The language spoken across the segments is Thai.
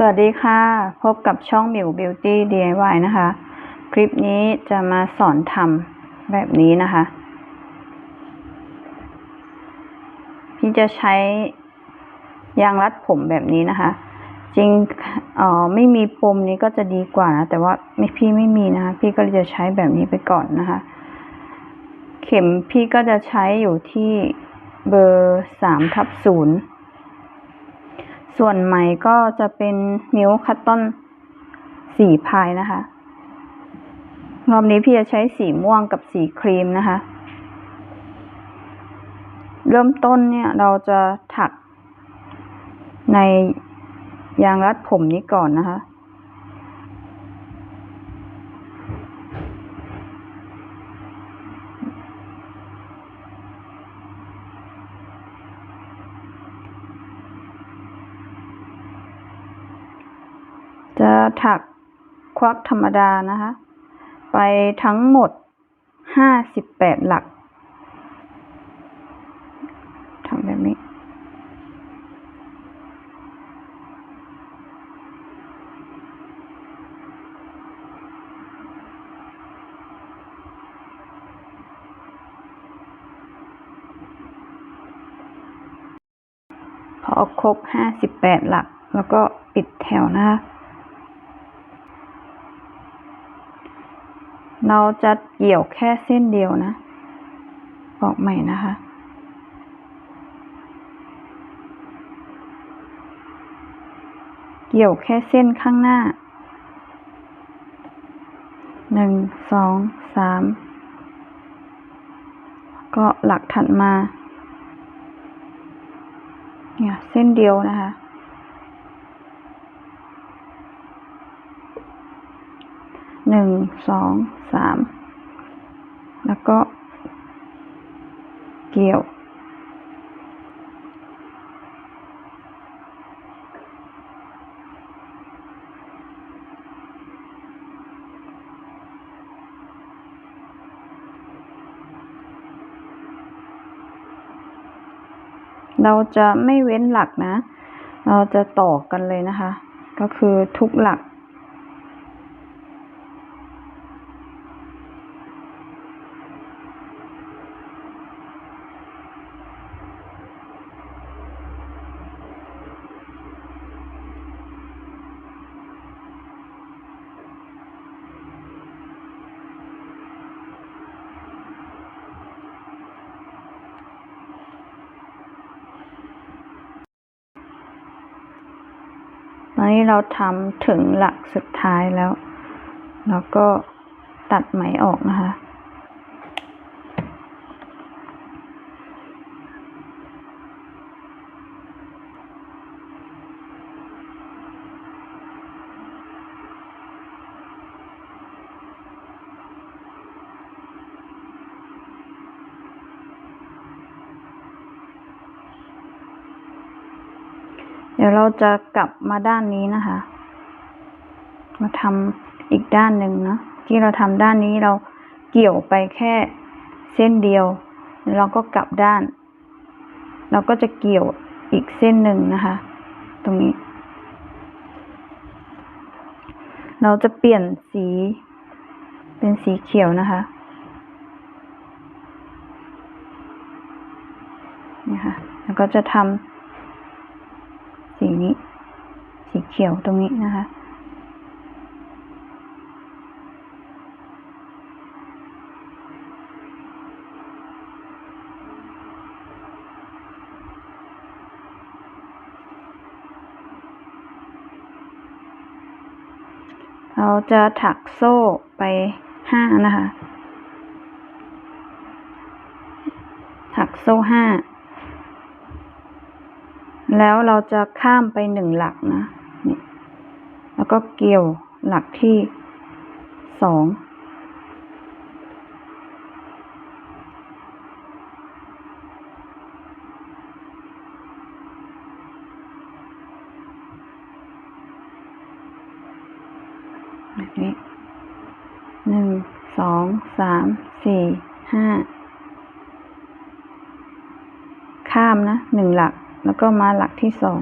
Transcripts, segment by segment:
สวัสดีค่ะ พบกับช่องมิวบิวตี้ DIY นะคะ คลิปนี้จะมาสอนทำแบบนี้นะคะ พี่จะใช้ยางรัดผมแบบนี้นะคะ จริงอ๋อไม่มีปมนี้ก็จะดีกว่านะ แต่ว่าไม่พี่ไม่มีนะคะ พี่ก็เลยจะใช้แบบนี้ไปก่อนนะคะ เข็มพี่ก็จะใช้อยู่ที่เบอร์สามทับศูนย์ ส่วนไหมก็จะเป็นมิวคัตตอนสีพายนะคะ รอบนี้พี่จะใช้สีม่วงกับสีครีมนะคะ เริ่มต้นเนี่ยเราจะถักในยางรัดผมนี้ก่อนนะคะ จะถักควักธรรมดานะคะ ไปทั้งหมดห้าสิบแปดหลักทำแบบนี้พอครบห้าสิบแปดหลัก แล้วก็ปิดแถวนะคะ เราจะเกี่ยวแค่เส้นเดียวนะ บอกใหม่นะคะ เกี่ยวแค่เส้นข้างหน้า หนึ่ง สอง สาม ก็หลักถัดมา เนี่ย เส้นเดียวนะคะ หนึ่งสองสามแล้วก็ เกี่ยว เราจะไม่เว้นหลักนะ เราจะต่อกันเลยนะคะ ก็คือทุกหลัก ต อนนี้เราทำถึงหลักสุดท้ายแล้ว แล้วก็ตัดไหมออกนะคะ เดี๋ยวเราจะกลับมาด้านนี้นะคะ มาทำอีกด้านหนึ่งนะที่เราทำด้านนี้เราเกี่ยวไปแค่เส้นเดียวแล้วเราก็กลับด้าน เราก็จะเกี่ยวอีกเส้นหนึ่งนะคะ ตรงนี้ เราจะเปลี่ยนสีเป็นสีเขียวนะคะนี่ค่ะแล้วก็จะทำ สีนี้ สีเขียวตรงนี้นะคะ เราจะถักโซ่ไปห้านะคะ ถักโซ่ห้า แล้วเราจะข้ามไปหนึ่งหลักนะนี่แล้วก็เกี่ยวหลักที่สองแบบนี้หนึ่งสองสามสี่ห้าข้ามนะหนึ่งหลัก แล้วก็มาหลักที่สอง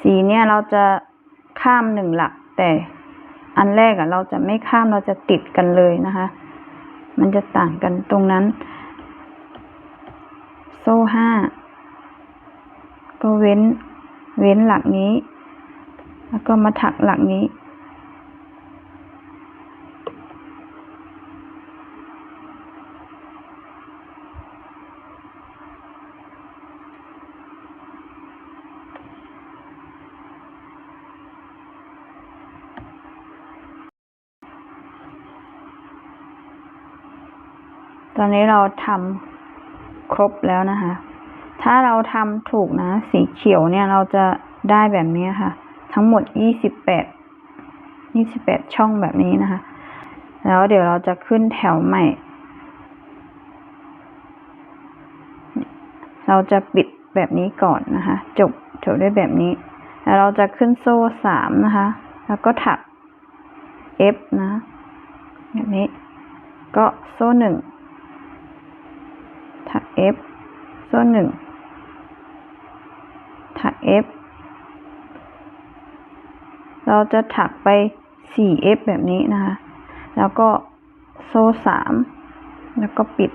สีเนี่ยเราจะข้ามหนึ่งหลักแต่อันแรกอะเราจะไม่ข้ามเราจะติดกันเลยนะคะ มันจะต่างกันตรงนั้น โซ่ห้าก็เว้น เว้นหลักนี้ แล้วก็มาถักหลักนี้ ตอนนี้เราทำครบแล้วนะคะ ถ้าเราทำถูกนะ สีเขียวเนี่ยเราจะได้แบบนี้ค่ะ ทั้งหมดยี่สิบแปดยี่สิบแปดช่องแบบนี้นะคะ แล้วเดี๋ยวเราจะขึ้นแถวใหม่ เราจะปิดแบบนี้ก่อนนะคะ จบจบด้วยแบบนี้ แล้วเราจะขึ้นโซ่สามนะคะ แล้วก็ถัก F นะ แบบนี้ ก็โซ่หนึ่ง ถัก F โซ่หนึ่งถัก F เราจะถักไป 4F แบบนี้นะคะ แล้วก็โซ่สามแล้วก็ปิด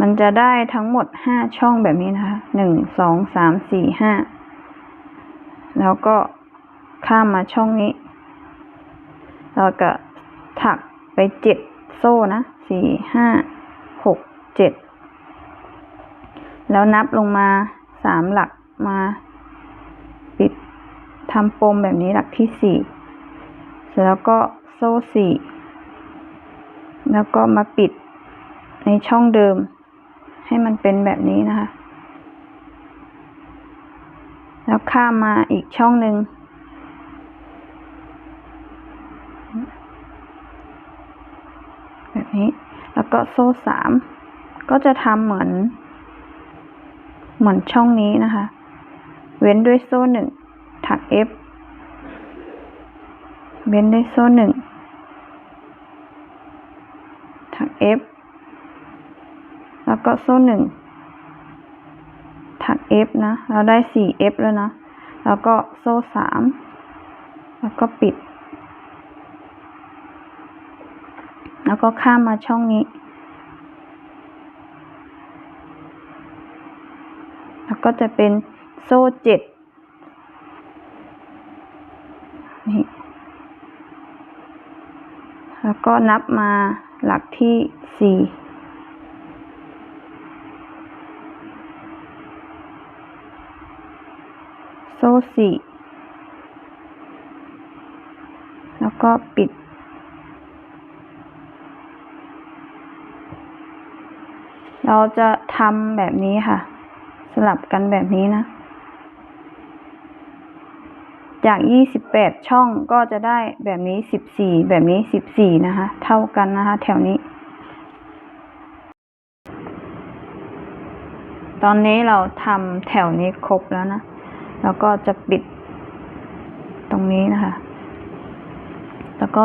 มันจะได้ทั้งหมด 5 ช่องแบบนี้นะคะหนึ่งสองสามสี่ห้าแล้วก็ข้ามมาช่องนี้ เราก็ถักไปเจ็ดโซ่นะสี่ห้า เจ็ดแล้วนับลงมาสามหลักมา ปิดทำปมแบบนี้หลักที่สี่เสร็จแล้วก็โซ่สี่แล้วก็มาปิดในช่องเดิม ให้มันเป็นแบบนี้นะคะ แล้วข้ามมาอีกช่องหนึ่งแบบนี้ แล้วก็โซ่สาม ก็จะทำเหมือน เหมือนช่องนี้นะคะ เว้นด้วยโซ่หนึ่งถัก F เว้นด้วยโซ่หนึ่งถัก F แล้วก็โซ่หนึ่งถัก F นะ เราได้ 4F แล้วนะ แล้วก็โซ่สามแล้วก็ปิด แล้วก็ข้ามมาช่องนี้ แล้ว ก็จะเป็นโซ่เจ็ดนี่แล้วก็นับมาหลักที่สี่โซ่สี่แล้วก็ปิด เราจะทำแบบนี้ค่ะ ลับกันแบบนี้นะ จากยี่สิบแปดช่องก็จะได้แบบนี้สิบสี่แบบนี้สิบสี่นะคะ เท่ากันนะคะ แถวนี้ ตอนนี้เราทำแถวนี้ครบแล้วนะ แล้วก็จะปิดตรงนี้นะคะ แล้วก็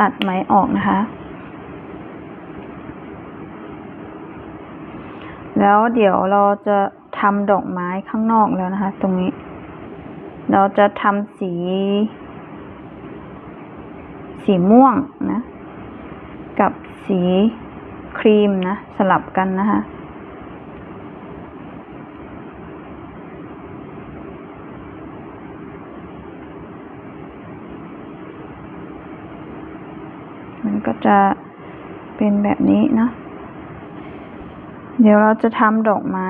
ตัดไหมออกนะคะ แล้วเดี๋ยวเราจะทำดอกไม้ข้างนอกแล้วนะคะ ตรงนี้ เราจะทำสี สีม่วงนะ กับสีครีมนะ สลับกันนะคะมันก็จะเป็นแบบนี้นะ เดี๋ยวเราจะทำดอกไม้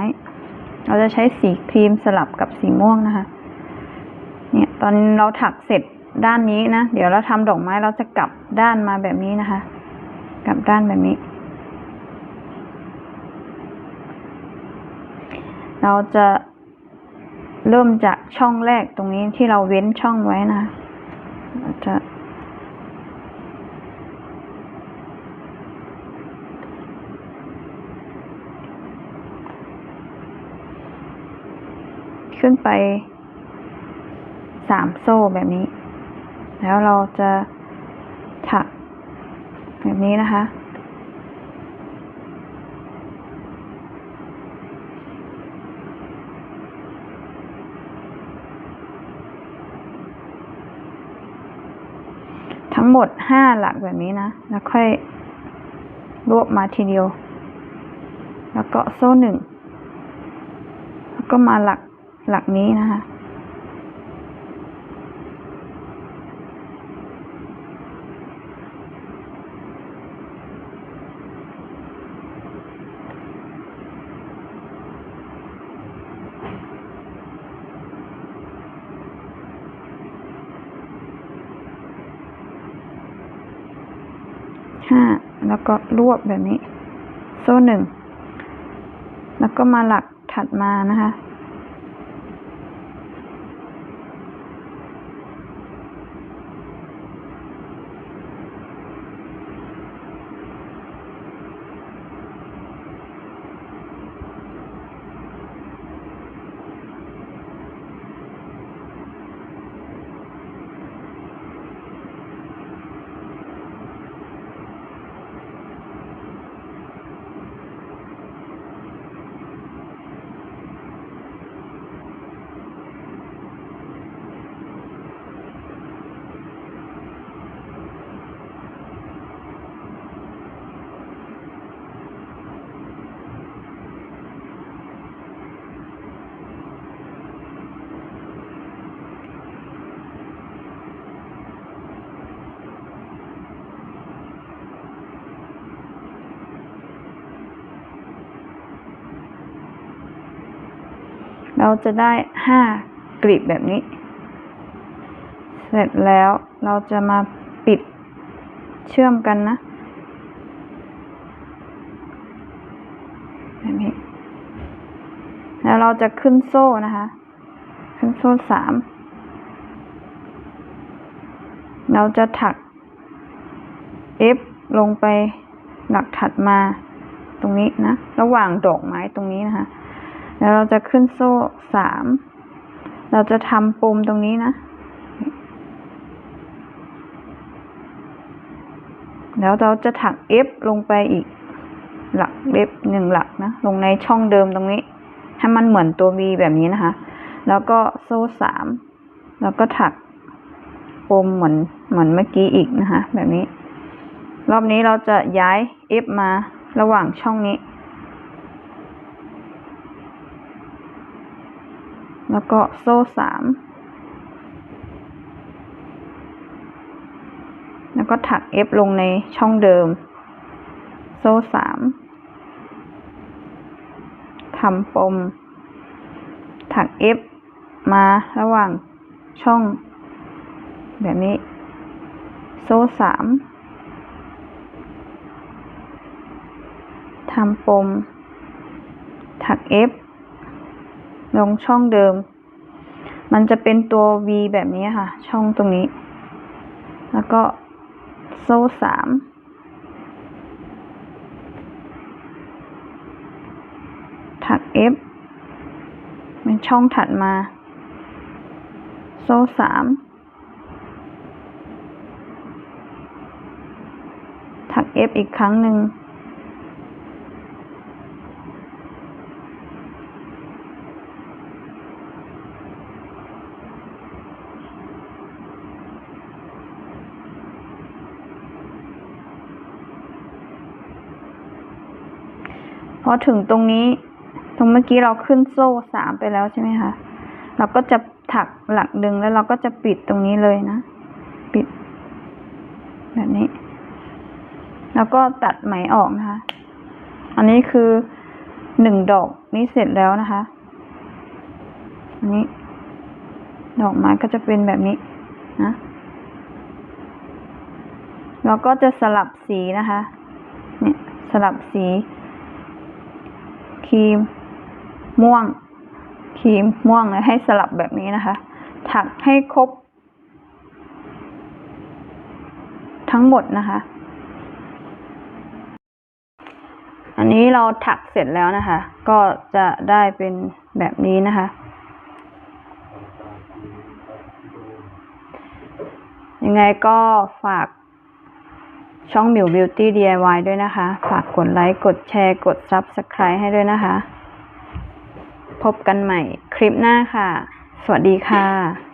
เราจะใช้สีครีมสลับกับสีม่วงนะคะ เนี่ยตอนเราถักเสร็จด้านนี้นะ เดี๋ยวเราทำดอกไม้เราจะกลับด้านมาแบบนี้นะคะ กลับด้านแบบนี้ เราจะเริ่มจากช่องแรกตรงนี้ที่เราเว้นช่องไว้นะจะ ขึ้นไปสามโซ่แบบนี้ แล้วเราจะถักแบบนี้นะคะ ทั้งหมดห้าหลักแบบนี้นะ แล้วค่อยรวบมาทีเดียว แล้วก็โซ่หนึ่ง แล้วก็มาหลัก หลักนี้นะคะ ห้า แล้วก็รวบแบบนี้ โซ่หนึ่ง แล้วก็มาหลักถัดมานะคะ เราจะได้ห้ากลีบแบบนี้ เสร็จแล้วเราจะมาปิดเชื่อมกันนะแบบนี้แล้วเราจะขึ้นโซ่นะคะ ขึ้นโซ่สาม เราจะถัก F ลงไปหลักถัดมาตรงนี้นะ ระหว่างดอกไม้ตรงนี้นะคะ แล้วเราจะขึ้นโซ่สาม เราจะทำปมตรงนี้นะ แล้วเราจะถัก F ลงไปอีก หลักเล็บหนึ่งหลักนะ ลงในช่องเดิมตรงนี้ ให้มันเหมือนตัว V แบบนี้นะคะ แล้วก็โซ่สาม แล้วก็ถักปมเหมือนเหมือนเมื่อกี้อีกนะคะ แบบนี้ รอบนี้เราจะย้าย F มาระหว่างช่องนี้ แล้วก็โซ่สามแล้วก็ถัก F ลงในช่องเดิม โซ่สามทำปม ถัก F มาระหว่างช่อง แบบนี้ โซ่สามทำปม ถัก F ลงช่องเดิม มันจะเป็นตัว V แบบนี้ค่ะ ช่องตรงนี้ แล้วก็โซ่สามถัก F เป็นช่องถัดมา โซ่สามถัก F อีกครั้งหนึ่ง พ อถึงตรงนี้ ตรงเมื่อกี้เราขึ้นโซ่สามไปแล้วใช่ไหมคะ เราก็จะถักหลักดึงแล้วเราก็จะปิดตรงนี้เลยนะ ปิด แบบนี้ แล้วก็ตัดไหมออกนะคะ อันนี้คือหนึ่งดอกนี้เสร็จแล้วนะคะ อันนี้ ดอกไม้ก็จะเป็นแบบนี้นะเราก็จะสลับสีนะคะ เนี่ยสลับสี ครีม ม่วง ครีม ม่วงเลยให้สลับแบบนี้นะคะ ถักให้ครบ ทั้งหมดนะคะ อันนี้เราถักเสร็จแล้วนะคะ ก็จะได้เป็นแบบนี้นะคะ ยังไงก็ฝาก ช่องมิวบิวตี้ DIY ด้วยนะคะ ฝากกดไลค์ กดแชร์ กด Subscribe ให้ด้วยนะคะ พบกันใหม่คลิปหน้าค่ะ สวัสดีค่ะ